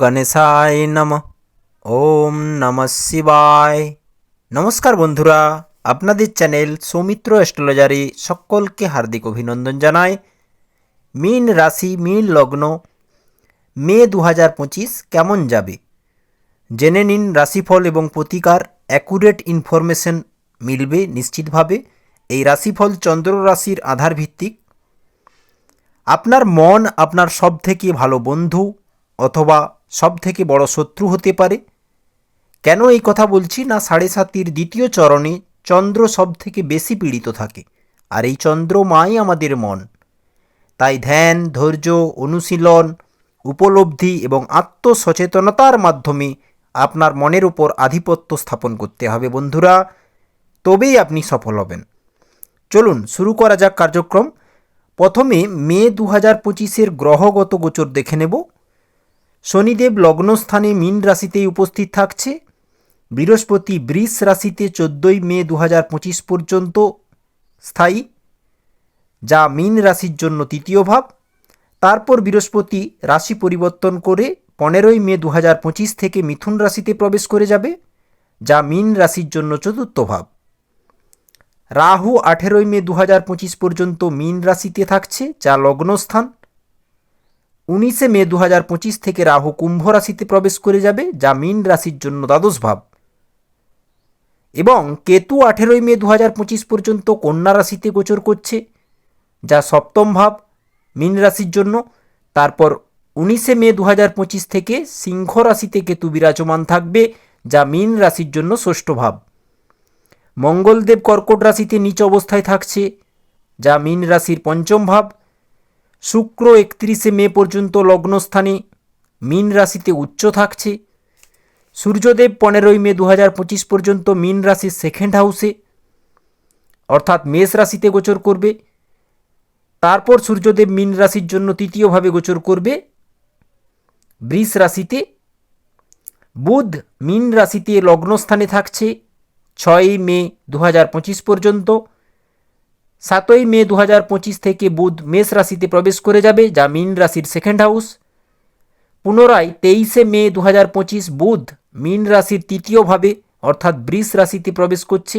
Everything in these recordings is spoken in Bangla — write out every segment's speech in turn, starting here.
গণেশায় নম, ওম নম শিবায়। নমস্কার বন্ধুরা, আপনাদের চ্যানেল সৌমিত্র অ্যাস্ট্রোলজারে সকলকে হার্দিক অভিনন্দন জানায় মীন রাশি, মীন লগ্ন, মে দু হাজার পঁচিশ কেমন যাবে? জেনে নিন রাশিফল এবং প্রতিকার অ্যাকুরেট ইনফরমেশন মিলবে নিশ্চিতভাবে। এই রাশিফল চন্দ্র রাশির আধার ভিত্তিক আপনার মন আপনার সব থেকে ভালো বন্ধু অথবা সব থেকে বড় শত্রু হতে পারে? কেন এই কথা বলছি না সাড়ে সাতির দ্বিতীয় চরণে চন্দ্র সব থেকে বেশি পীড়িত থাকে? আর এই চন্দ্র মাই আমাদের মন। তাই ধ্যান, ধৈর্য, অনুশীলন, উপলব্ধি এবং আত্মসচেতনতার মাধ্যমে আপনার মনের উপর আধিপত্য স্থাপন করতে হবে বন্ধুরা। তবেই আপনি সফল হবেন। চলুন শুরু করা যাক কার্যক্রম। প্রথমে মে দু হাজার পঁচিশের গ্রহগত গোচর দেখে নেব। শনিদেব লগ্নস্থানে মীন রাশিতেই উপস্থিত থাকছে। বৃহস্পতি বৃষ রাশিতে চোদ্দোই মে দু হাজার পঁচিশ পর্যন্ত স্থায়ী, যা মীন রাশির জন্য তৃতীয় ভাব। তারপর বৃহস্পতি রাশি পরিবর্তন করে পনেরোই মে দু হাজার পঁচিশ থেকে মিথুন রাশিতে প্রবেশ করে যাবে, যা মীন রাশির জন্য চতুর্থ ভাব। রাহু আঠেরোই মে দু হাজার পঁচিশ পর্যন্ত মীন রাশিতে থাকছে, যা লগ্নস্থান। উনিশে মে দু হাজার পঁচিশ থেকে রাহু কুম্ভ রাশিতে প্রবেশ করে যাবে, যা মীন রাশির জন্য দ্বাদশ ভাব। এবং কেতু আঠেরোই মে দু হাজার পঁচিশ পর্যন্ত কন্যা রাশিতে গোচর করছে, যা সপ্তম ভাব, মীন রাশির জন্য। তারপর উনিশে মে দু হাজার পঁচিশ থেকে সিংহ রাশিতে কেতু বিরাজমান থাকবে, যা মীন রাশির জন্য ষষ্ঠ ভাব। মঙ্গলদেব কর্কট রাশিতে নিচ অবস্থায় থাকছে, যা মীন রাশির পঞ্চম ভাব। শুক্র একত্রিশে মে পর্যন্ত লগ্নস্থানে, মীন রাশিতে উচ্চ থাকছে। সূর্যদেব পনেরোই মে দু পঁচিশ পর্যন্ত মীন রাশির সেকেন্ড হাউসে অর্থাৎ মেষ রাশিতে গোচর করবে। তারপর সূর্যদেব মীন রাশির জন্য তৃতীয়ভাবে গোচর করবে। বৃষ রাশিতে, বুধ মীন রাশিতে লগ্নস্থানে থাকছে, ছয়ই মে দু হাজার পঁচিশ পর্যন্ত। সাতই মে দু হাজার পঁচিশ থেকে বুধ মেষ রাশিতে প্রবেশ করে যাবে, যা মিন রাশির সেকেন্ড হাউস পুনরায় তেইশে মে দু হাজার পঁচিশ বুধ মিন রাশির তৃতীয়ভাবে অর্থাৎ বৃষ রাশিতে প্রবেশ করছে।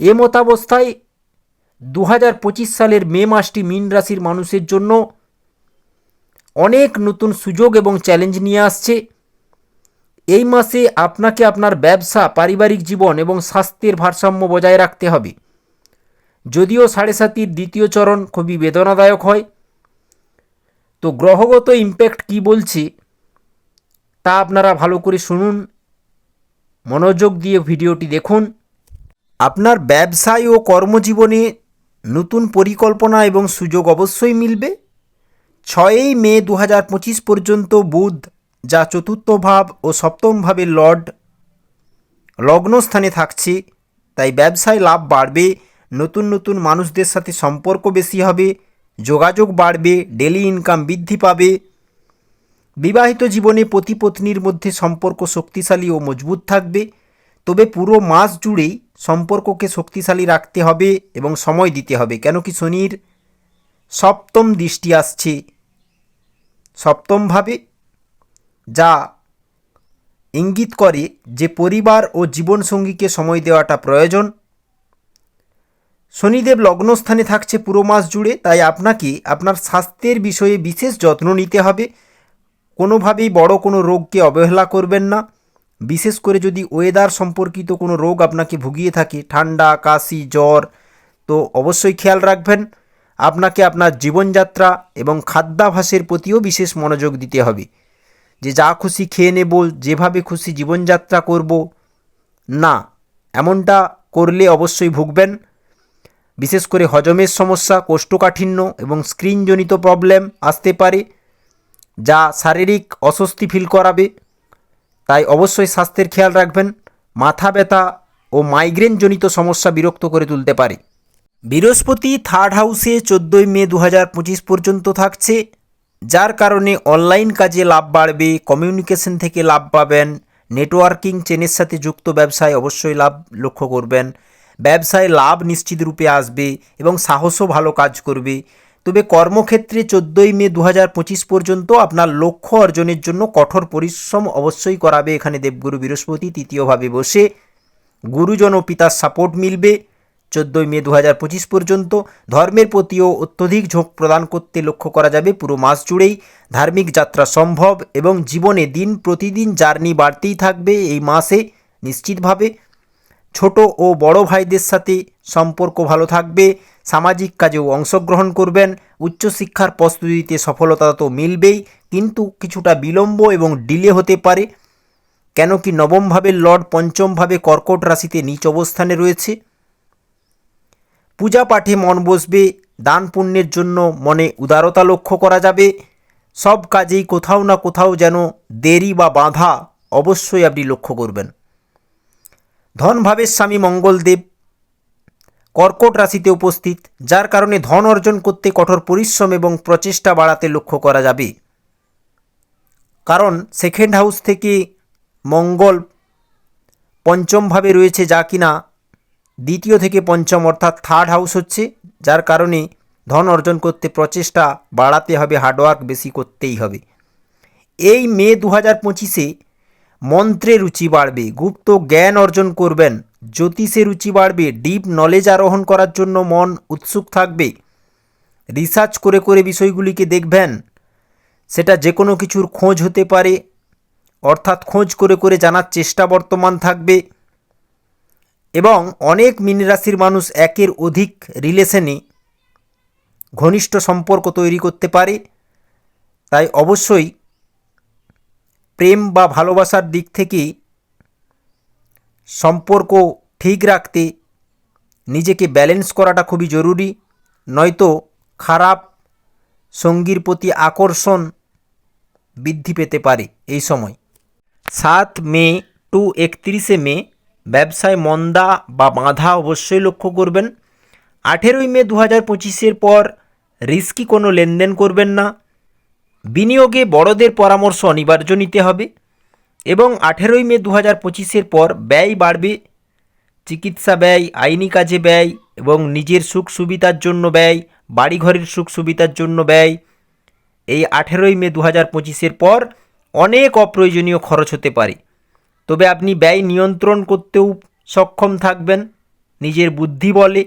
এ মতাবস্থায় দু হাজার পঁচিশ সালের মে মাসটি মিন রাশির মানুষের জন্য অনেক নতুন সুযোগ এবং চ্যালেঞ্জ নিয়ে আসছে। এই মাসে আপনাকে আপনার ব্যবসা, পারিবারিক জীবন এবং স্বাস্থ্যের ভারসাম্য বজায় রাখতে হবে। যদিও সাড়ে সাতির দ্বিতীয় চরণ খুবই বেদনাদায়ক হয়। তো গ্রহগত ইম্প্যাক্ট কি বলছে, তা আপনারা ভালো করে শুনুন। মনোযোগ দিয়ে ভিডিওটি দেখুন। আপনার ব্যবসায় ও কর্মজীবনে নতুন পরিকল্পনা এবং সুযোগ অবশ্যই মিলবে। ছয়ই মে দু হাজার পঁচিশ পর্যন্ত বুধ, যা চতুর্থ ভাব ও সপ্তম ভাবের লর্ড, লগ্নস্থানে থাকছে, তাই ব্যবসায় লাভ বাড়বে। নতুন নতুন মানুষদের সাথে সম্পর্ক বেশি হবে, যোগাযোগ বাড়বে ডেলি ইনকাম বৃদ্ধি পাবে। বিবাহিত জীবনে পতি পত্নীর মধ্যে সম্পর্ক শক্তিশালী ও মজবুত থাকবে, তবে পুরো মাস জুড়েই সম্পর্ককে শক্তিশালী রাখতে হবে এবং সময় দিতে হবে। কেন কি শনির সপ্তম দৃষ্টি আসছে। সপ্তমভাবে যা ইঙ্গিত করে যে পরিবার ও জীবনসঙ্গীকে সময় দেওয়াটা প্রয়োজন শনিদেব লগ্নস্থানে থাকছে পুরো মাস জুড়ে, তাই আপনাকে আপনার স্বাস্থ্যের বিষয়ে বিশেষ যত্ন নিতে হবে। কোনোভাবেই বড় কোনো রোগকে অবহেলা করবেন না। বিশেষ করে যদি ওয়েদার সম্পর্কিত কোনো রোগ আপনাকে ভুগিয়ে থাকে, ঠান্ডা, কাশি, জ্বর, তো অবশ্যই খেয়াল রাখবেন। আপনাকে আপনার জীবনযাত্রা এবং খাদ্যাভাসের প্রতিও বিশেষ মনোযোগ দিতে হবে। যে যা খুশি খেয়ে নেব, যেভাবে খুশি জীবনযাত্রা করব, না, এমনটা করলে অবশ্যই ভুগবেন। বিশেষ করে হজমের সমস্যা, কোষ্ঠকাঠিন্য এবং স্ক্রিনজনিত প্রবলেম আসতে পারে, যা শারীরিক অস্বস্তি ফিল করাবে। তাই অবশ্যই স্বাস্থ্যের খেয়াল রাখবেন। মাথা ব্যথা ও মাইগ্রেনজনিত সমস্যা বিরক্ত করে তুলতে পারে। বৃহস্পতি থার্ড হাউসে চোদ্দোই মে দু হাজার পঁচিশ পর্যন্ত থাকছে, যার কারণে অনলাইন কাজে লাভ বাড়বে, কমিউনিকেশন থেকে লাভ পাবেন, নেটওয়ার্কিং, চেনের সাথে যুক্ত ব্যবসায় অবশ্যই লাভ লক্ষ্য করবেন। ব্যবসায় লাভ নিশ্চিত রূপে আসবে এবং সাহসও ভালো কাজ করবে। তবে কর্মক্ষেত্রে চোদ্দোই মে দু পর্যন্ত আপনার লক্ষ্য অর্জনের জন্য কঠোর পরিশ্রম অবশ্যই করাবে এখানে দেবগুরু বৃহস্পতি। তৃতীয়ভাবে বসে গুরুজন ও পিতার সাপোর্ট মিলবে। চোদ্দোই মে দু পর্যন্ত ধর্মের প্রতিও অত্যধিক ঝোঁক প্রদান করতে লক্ষ্য করা যাবে পুরো মাস জুড়েই। ধার্মিক যাত্রা সম্ভব এবং জীবনে দিন প্রতিদিন জার্নি বাড়তেই থাকবে। এই মাসে নিশ্চিতভাবে ছোট ও বড় ভাইদের সাথে সম্পর্ক ভালো থাকবে। সামাজিক কাজেও অংশগ্রহণ করবেন। উচ্চশিক্ষার প্রস্তুতিতে সফলতা তো মিলবেই, কিন্তু কিছুটা বিলম্ব এবং ডিলে হতে পারে। কেন কি নবমভাবে লর্ড পঞ্চমভাবে কর্কট রাশিতে নিচ অবস্থানে রয়েছে। পূজা পাঠে মন বসবে, দান পুণ্যের জন্য মনে উদারতা লক্ষ্য করা যাবে। সব কাজেই কোথাও না কোথাও যেন দেরি বা বাধা অবশ্যই আপনি লক্ষ্য করবেন। ধনভাবের স্বামী মঙ্গলদেব কর্কট রাশিতে উপস্থিত, যার কারণে ধন অর্জন করতে কঠোর পরিশ্রম এবং প্রচেষ্টা বাড়াতে লক্ষ্য করা যাবে। কারণ সেকেন্ড হাউস থেকে মঙ্গল পঞ্চমভাবে রয়েছে যা কিনা দ্বিতীয় থেকে পঞ্চম অর্থাৎ থার্ড হাউস হচ্ছে, যার কারণে ধন অর্জন করতে প্রচেষ্টা বাড়াতে হবে হার্ডওয়ার্ক বেশি করতেই হবে। এই মে দু হাজার পঁচিশে মন্ত্রে রুচি বাড়বে, গুপ্ত জ্ঞান অর্জন করবেন। জ্যোতিষে রুচি বাড়বে ডিপ নলেজ আরোহণ করার জন্য মন উৎসুক থাকবে। রিসার্চ করে করে বিষয়গুলিকে দেখবেন। সেটা যে কোনো কিছুর খোঁজ হতে পারে। অর্থাৎ খোঁজ করে করে জানার চেষ্টা বর্তমান থাকবে। এবং অনেক মিন রাশির মানুষ একের অধিক রিলেশনে ঘনিষ্ঠ সম্পর্ক তৈরি করতে পারে। তাই অবশ্যই প্রেম বা ভালোবাসার দিক থেকে সম্পর্ক ঠিক রাখতে নিজেকে ব্যালেন্স করাটা খুবই জরুরি। নয়তো খারাপ সঙ্গীর প্রতি আকর্ষণ বৃদ্ধি পেতে পারে এই সময়। সাত মে টু একত্রিশে মে, ব্যবসায় মন্দা বা বাঁধা অবশ্যই লক্ষ্য করবেন। আঠেরোই মে দু হাজার পঁচিশের পর রিস্কি কোনো লেনদেন করবেন না। বিনিয়োগে বড়দের পরামর্শ অনিবার্য নিতে হবে এবং আঠেরোই মে দু হাজার পঁচিশের পর ব্যয় বাড়বে, চিকিৎসা ব্যয়, আইনি কাজে ব্যয় এবং নিজের সুখ সুবিধার জন্য ব্যয়, বাড়িঘরের সুখ সুবিধার জন্য ব্যয়। এই আঠেরোই মে দু হাজার পঁচিশের পর অনেক অপ্রয়োজনীয় খরচ হতে পারে। তবে আপনি ব্যয় নিয়ন্ত্রণ করতেও সক্ষম থাকবেন, নিজের বুদ্ধি বলে।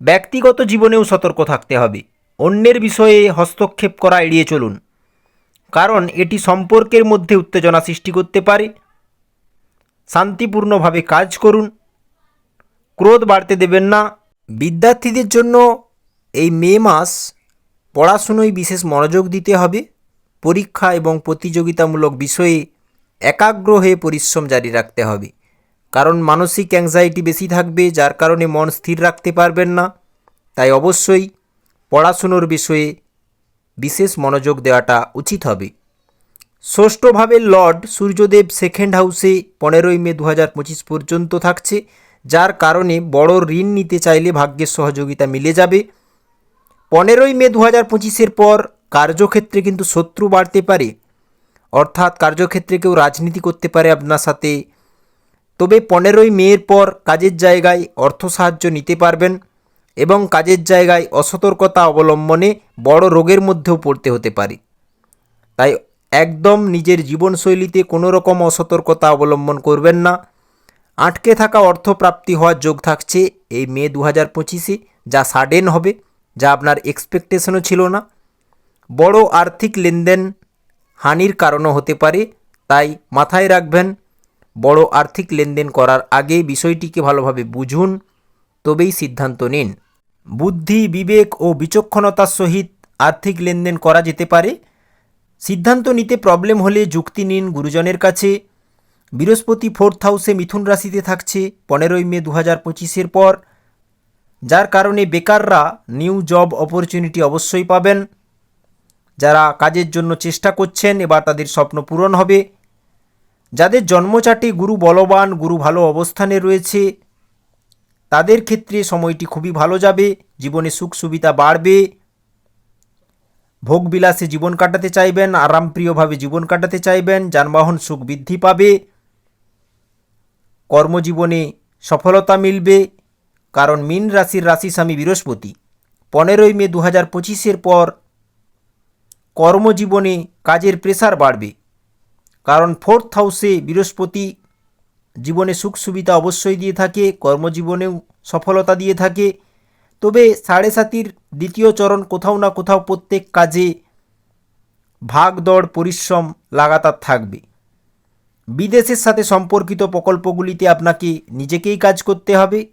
ব্যক্তিগত জীবনেও সতর্ক থাকতে হবে। অন্যের বিষয়ে হস্তক্ষেপ করা এড়িয়ে চলুন। কারণ এটি সম্পর্কের মধ্যে উত্তেজনা সৃষ্টি করতে পারে। শান্তিপূর্ণভাবে কাজ করুন। ক্রোধ বাড়তে দেবেন না। বিদ্যার্থীদের জন্য এই মে মাস পড়াশুনোয় বিশেষ মনোযোগ দিতে হবে। পরীক্ষা এবং প্রতিযোগিতামূলক বিষয়ে একাগ্র হয়ে পরিশ্রম জারি রাখতে হবে। কারণ মানসিক অ্যাংজাইটি বেশি থাকবে, যার কারণে মন স্থির রাখতে পারবেন না। তাই অবশ্যই পড়াশুনোর বিষয়ে বিশেষ মনোযোগ দেওয়াটা উচিত হবে। ষষ্ঠভাবে লর্ড সূর্যদেব সেকেন্ড হাউসে পনেরোই মে দু হাজার পঁচিশ পর্যন্ত থাকছে, যার কারণে বড় ঋণ নিতে চাইলে ভাগ্যের সহযোগিতা মিলে যাবে। পনেরোই মে দু হাজার পঁচিশের পর কার্যক্ষেত্রে কিন্তু শত্রু বাড়তে পারে, অর্থাৎ কার্যক্ষেত্রে কেউ রাজনীতি করতে পারে আপনার সাথে। তবে পনেরোই মেয়ের পর কাজের জায়গায় অর্থ সাহায্য নিতে পারবেন। এবং কাজের জায়গায় অসতর্কতা অবলম্বনে বড় রোগের মধ্যেও পড়তে হতে পারে। তাই একদম নিজের জীবনশৈলীতে কোনো রকম অসতর্কতা অবলম্বন করবেন না। আটকে থাকা অর্থপ্রাপ্তি হওয়ার যোগ থাকছে এই মে দু হাজার পঁচিশে, যা সাডেন হবে, যা আপনার এক্সপেকটেশনও ছিল না। বড় আর্থিক লেনদেন হানির কারণও হতে পারে, তাই মাথায় রাখবেন, বড় আর্থিক লেনদেন করার আগে বিষয়টিকে ভালোভাবে বুঝুন। তবেই সিদ্ধান্ত নিন। বুদ্ধি, বিবেক ও বিচক্ষণতার সহিত আর্থিক লেনদেন করা যেতে পারে। সিদ্ধান্ত নিতে প্রবলেম হলে যুক্তি নিন গুরুজনের কাছে। বৃহস্পতি ফোর্থ হাউসে মিথুন রাশিতে থাকছে পনেরোই মে দু হাজার পঁচিশের পর। যার কারণে বেকাররা নিউ জব অপরচুনিটি অবশ্যই পাবেন। যারা কাজের জন্য চেষ্টা করছেন, এবার তাদের স্বপ্ন পূরণ হবে। যাদের জন্মচাটে গুরু বলবান, গুরু ভালো অবস্থানে রয়েছে তাদের ক্ষেত্রে সময়টি খুবই ভালো যাবে, জীবনে সুখ সুবিধা বাড়বে। ভোগবিলাসে জীবন কাটাতে চাইবেন, আরামপ্রিয়ভাবে জীবন কাটাতে চাইবেন, যানবাহন সুখ বৃদ্ধি পাবে, কর্মজীবনে সফলতা মিলবে, কারণ মীন রাশির রাশি স্বামী বৃহস্পতি। পনেরোই মে দু হাজার পঁচিশের পর কর্মজীবনে কাজের প্রেসার বাড়বে, কারণ ফোর্থ হাউসে বৃহস্পতি জীবনে সুখ সুবিধা অবশ্যই দিয়ে থাকে, কর্মজীবনেও সফলতা দিয়ে থাকে। তবে সাড়ে সাতির দ্বিতীয় চরণ কোথাও না কোথাও প্রত্যেক কাজে ভাগ দৌড় পরিশ্রম লাগাতার থাকবে। বিদেশের সাথে সম্পর্কিত প্রকল্পগুলিতে আপনাকে নিজেকেই কাজ করতে হবে।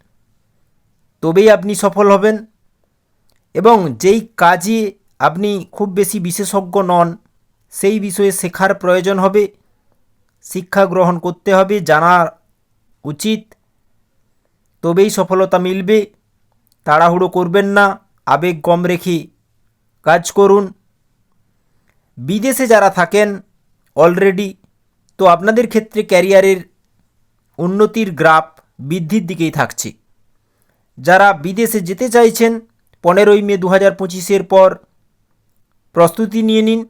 তবেই আপনি সফল হবেন এবং যেই কাজে আপনি খুব বেশি বিশেষজ্ঞ নন, সেই বিষয়ে শেখার প্রয়োজন হবে। শিক্ষা গ্রহণ করতে হবে, জানা উচিত। তবেই সফলতা মিলবে। তাড়াহুড়ো করবেন না। আবেগ কম রেখে কাজ করুন। বিদেশে যারা থাকেন অলরেডি, তো আপনাদের ক্ষেত্রে ক্যারিয়ারের উন্নতির গ্রাফ বৃদ্ধির দিকেই থাকছে। যারা বিদেশে যেতে চাইছেন, পনেরোই মে দু হাজার পঁচিশের পর প্রস্তুতি নিয়ে নিন।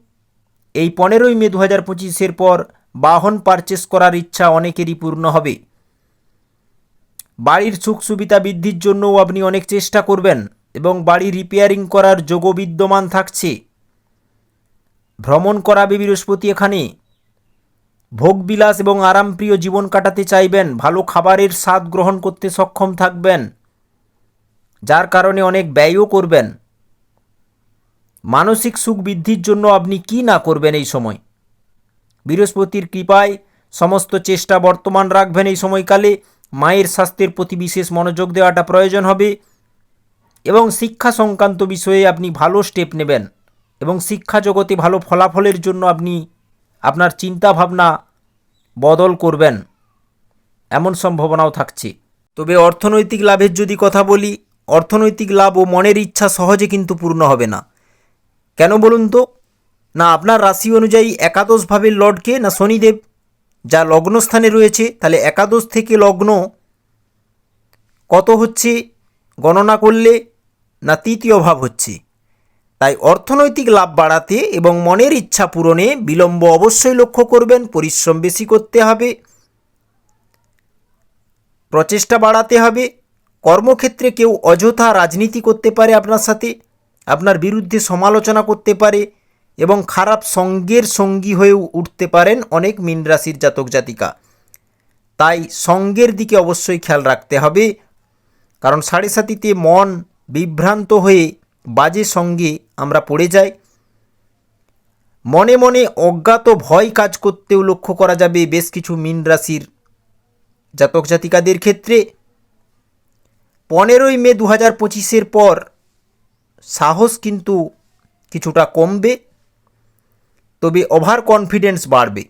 এই পনেরোই মে দু হাজার পঁচিশের পর বাহন পারচেস করার ইচ্ছা অনেকেরই পূর্ণ হবে। বাড়ির সুখ সুবিধা বৃদ্ধির জন্যও আপনি অনেক চেষ্টা করবেন এবং বাড়ি রিপেয়ারিং করার যোগ বিদ্যমান থাকছে। ভ্রমণ করাবে বৃহস্পতি এখানে। ভোগবিলাস এবং আরামপ্রিয় জীবন কাটাতে চাইবেন, ভালো খাবারের স্বাদ গ্রহণ করতে সক্ষম থাকবেন, যার কারণে অনেক ব্যয়ও করবেন। মানসিক সুখ বৃদ্ধির জন্য আপনি কি না করবেন এই সময়? বৃহস্পতির কৃপায় সমস্ত চেষ্টা বর্তমান রাখবেন এই সময়কালে। মায়ের স্বাস্থ্যের প্রতি বিশেষ মনোযোগ দেওয়াটা প্রয়োজন হবে এবং শিক্ষা সংক্রান্ত বিষয়ে আপনি ভালো স্টেপ নেবেন এবং শিক্ষা জগতে ভালো ফলাফলের জন্য আপনি আপনার চিন্তা ভাবনা বদল করবেন। এমন সম্ভাবনাও থাকছে। তবে অর্থনৈতিক লাভের যদি কথা বলি, অর্থনৈতিক লাভ ও মনের ইচ্ছা সহজে কিন্তু পূর্ণ হবে না। কেন বলুন তো? না আপনার রাশি অনুযায়ী একাদশভাবে লর্ডকে না শনিদেব? যা লগ্নস্থানে রয়েছে, তাহলে একাদশ থেকে লগ্ন কত হচ্ছে? গণনা করলে না তৃতীয় ভাব হচ্ছে? তাই অর্থনৈতিক লাভ বাড়াতে এবং মনের ইচ্ছা পূরণে বিলম্ব অবশ্যই লক্ষ্য করবেন, পরিশ্রম বেশি করতে হবে, প্রচেষ্টা বাড়াতে হবে, কর্মক্ষেত্রে কেউ অযথা রাজনীতি করতে পারে আপনার সাথে, আপনার বিরুদ্ধে সমালোচনা করতে পারে এবং খারাপ সঙ্গের সঙ্গী হয়েও উঠতে পারেন অনেক মীন রাশির জাতক জাতিকা। তাই সঙ্গের দিকে অবশ্যই খেয়াল রাখতে হবে, কারণ সাড়ে সাতিতে মন বিভ্রান্ত হয়ে বাজে সঙ্গে আমরা পড়ে যাই। মনে মনে অজ্ঞাত ভয় কাজ করতেও লক্ষ্য করা যাবে বেশ কিছু মীন রাশির জাতক জাতিকাদের ক্ষেত্রে। পনেরোই মে দু হাজার পঁচিশের পর সাহস কিন্তু কিছুটা কমবে। তবে ওভার কনফিডেন্স বাড়বে।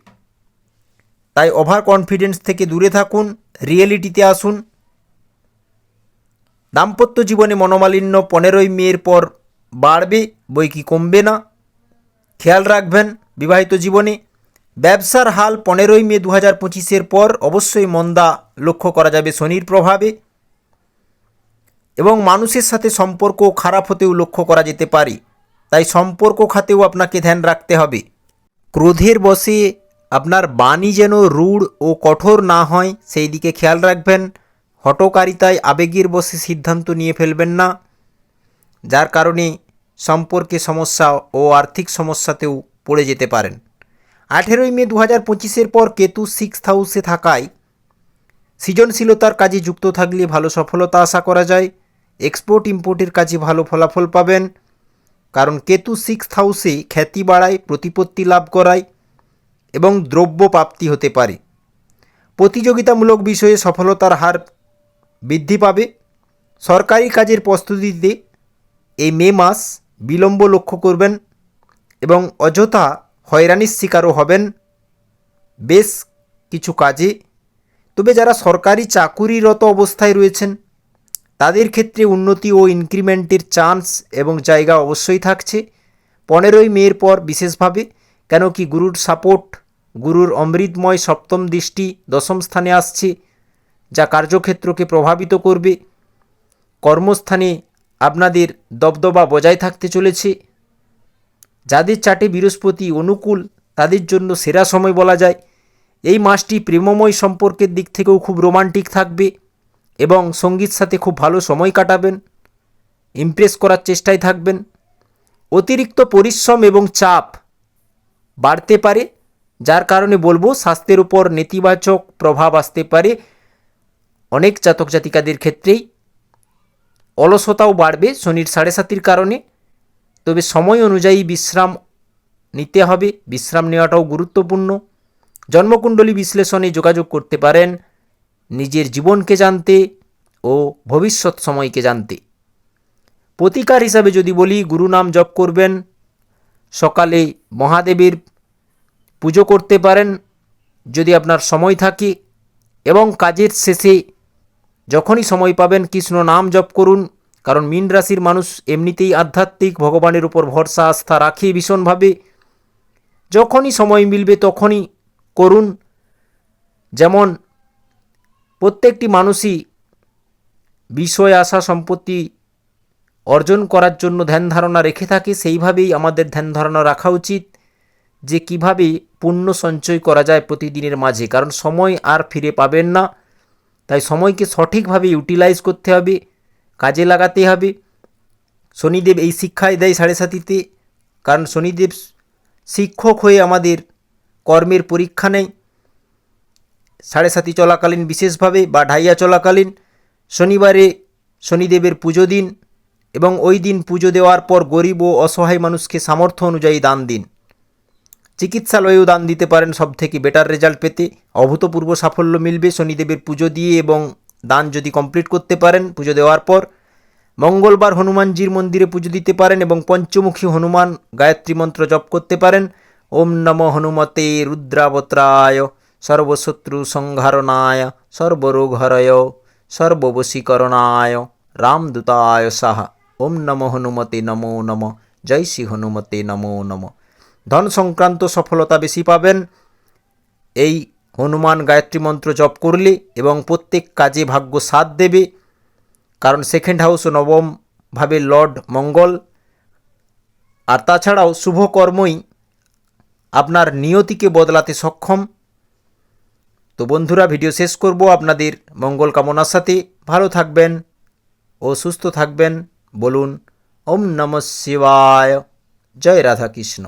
তাই ওভার কনফিডেন্স থেকে দূরে থাকুন রিয়েলিটিতে আসুন। দাম্পত্য জীবনে মনোমালিন্য পনেরোই মেয়ের পর বাড়বে, বই কি কমবে না? খেয়াল রাখবেন, বিবাহিত জীবনে ব্যবসার হাল পনেরোই মে দু হাজার পঁচিশের পর অবশ্যই মন্দা লক্ষ্য করা যাবে শনির প্রভাবে। এবং মানুষের সাথে সম্পর্ক খারাপ হতেও লক্ষ্য করা যেতে পারে। তাই সম্পর্ক খাতেও আপনাকে ধ্যান রাখতে হবে। ক্রোধের বসে আপনার বাণী যেন রূঢ় ও কঠোর না হয়, সেই দিকে খেয়াল রাখবেন। হটকারিতায় আবেগের বসে সিদ্ধান্ত নিয়ে ফেলবেন না। যার কারণে সম্পর্কে সমস্যা ও আর্থিক সমস্যাতেও পড়ে যেতে পারেন। আঠেরোই মে দু হাজার পঁচিশের পর কেতু সিক্স হাউসে থাকায় সৃজনশীলতার কাজে যুক্ত থাকলে ভালো সফলতা আশা করা যায়। এক্সপোর্ট ইম্পোর্টের কাজে ভালো ফলাফল পাবেন। কারণ কেতু সিক্স হাউসে খ্যাতি বাড়ায়, প্রতিপত্তি লাভ করায় এবং দ্রব্য প্রাপ্তি হতে পারে। প্রতিযোগিতামূলক বিষয়ে সফলতার হার বৃদ্ধি পাবে। সরকারি কাজের প্রস্তুতিতে এই মে মাস বিলম্ব লক্ষ্য করবেন এবং অযথা হয়রানির শিকারও হবেন। বেশ কিছু কাজে। তবে যারা সরকারি চাকুরিরত অবস্থায় রয়েছেন তাদের ক্ষেত্রে উন্নতি ও ইনক্রিমেন্টের চান্স এবং জায়গা অবশ্যই থাকছে। পনেরোই মের পর বিশেষভাবে কেন কি গুরুর সাপোর্ট, গুরুর অমৃতময় সপ্তম দৃষ্টি দশম স্থানে আসছে, যা কার্যক্ষেত্রকে প্রভাবিত করবে। কর্মস্থানে আপনাদের দবদবা বজায় থাকতে চলেছে। যাদের চাটে বৃহস্পতি অনুকূল, তাদের জন্য সেরা সময় বলা যায়। এই মাসটি প্রেমময় সম্পর্কের দিক থেকেও খুব রোমান্টিক থাকবে। এবং সংগীত সাথে খুব ভালো সময় কাটাবেন, ইমপ্রেস করার চেষ্টায় থাকবেন। অতিরিক্ত পরিশ্রম এবং চাপ বাড়তে পারে, যার কারণে বলব স্বাস্থ্যের উপর নেতিবাচক প্রভাব আসতে পারে। অনেক জাতক জাতিকাদের ক্ষেত্রেই অলসতাও বাড়বে শনির সাড়ে সাতির কারণে। তবে সময় অনুযায়ী বিশ্রাম নিতে হবে, বিশ্রাম নেওয়াটাও গুরুত্বপূর্ণ। জন্মকুণ্ডলী বিশ্লেষণে যোগাযোগ করতে পারেন নিজের জীবনকে জানতে ও ভবিষ্যৎ সময়কে জানতে। প্রতিকার হিসাবে যদি বলি, গুরু নাম জপ করবেন, সকালে মহাদেবের পুজো করতে পারেন যদি আপনার সময় থাকে এবং কাজের শেষে যখনই সময় পাবেন কৃষ্ণ নাম জপ করুন, কারণ মীন রাশির মানুষ এমনিতেই আধ্যাত্মিক, ভগবানের উপর ভরসা, আস্থা রাখে ভীষণভাবে। যখনই সময় মিলবে তখনই করুন। যেমন প্রত্যেকটি মানুষই বিষয়, আশা, সম্পত্তি অর্জন করার জন্য ধ্যান ধারণা রেখে থাকে, সেইভাবেই আমাদের ধ্যান ধারণা রাখা উচিত যে কীভাবে পুণ্য সঞ্চয় করা যায় প্রতিদিনের মাঝে। কারণ সময় আর ফিরে পাবেন না, তাই সময়কে সঠিকভাবে ইউটিলাইজ করতে হবে, কাজে লাগাতে হবে। শনিদেব এই শিক্ষায় দেয় সাড়ে সাতিতে, কারণ শনিদেব শিক্ষক হয়ে আমাদের কর্মের পরীক্ষা নেয়। সাড়ে সাতি চলাকালীন বিশেষভাবে বা ঢাইয়া চলাকালীন শনিবারে শনিদেবের পুজো দিন এবং ওই দিন পুজো দেওয়ার পর গরিব ও অসহায় মানুষকে সামর্থ্য অনুযায়ী দান দিন। চিকিৎসালয়েও দান দিতে পারেন সব থেকে বেটার রেজাল্ট পেতে। অভূতপূর্ব সাফল্য মিলবে শনিদেবের পুজো দিয়ে এবং দান যদি কমপ্লিট করতে পারেন পুজো দেওয়ার পর। মঙ্গলবার হনুমানজির মন্দিরে পুজো দিতে পারেন এবং পঞ্চমুখী হনুমান গায়ত্রী মন্ত্র জপ করতে পারেন। ওম নম হনুমতে রুদ্রাবত্রায় সর্বশত্রু সংহারণায় সর্বরোগহরয় সর্ববশীকরণায়। রামদূতায় সাহা। ওম নম হনুমতে নমো নম। জয় শ্রী হনুমতে নমো নম। ধন সংক্রান্ত সফলতা বেশি পাবেন। এই হনুমান গায়ত্রী মন্ত্র জপ করলে এবং প্রত্যেক কাজে ভাগ্য সাথ দেবে। কারণ সেকেন্ড হাউস নবমভাবে লর্ড মঙ্গল। আর তাছাড়াও শুভকর্মই আপনার নিয়তিকে বদলাতে সক্ষম। তো বন্ধুরা, ভিডিও শেষ করব আপনাদের মঙ্গল কামনার সাথে। ভালো থাকবেন ও সুস্থ থাকবেন। বলুন, ওম নম শিবায়। জয় রাধাকৃষ্ণ।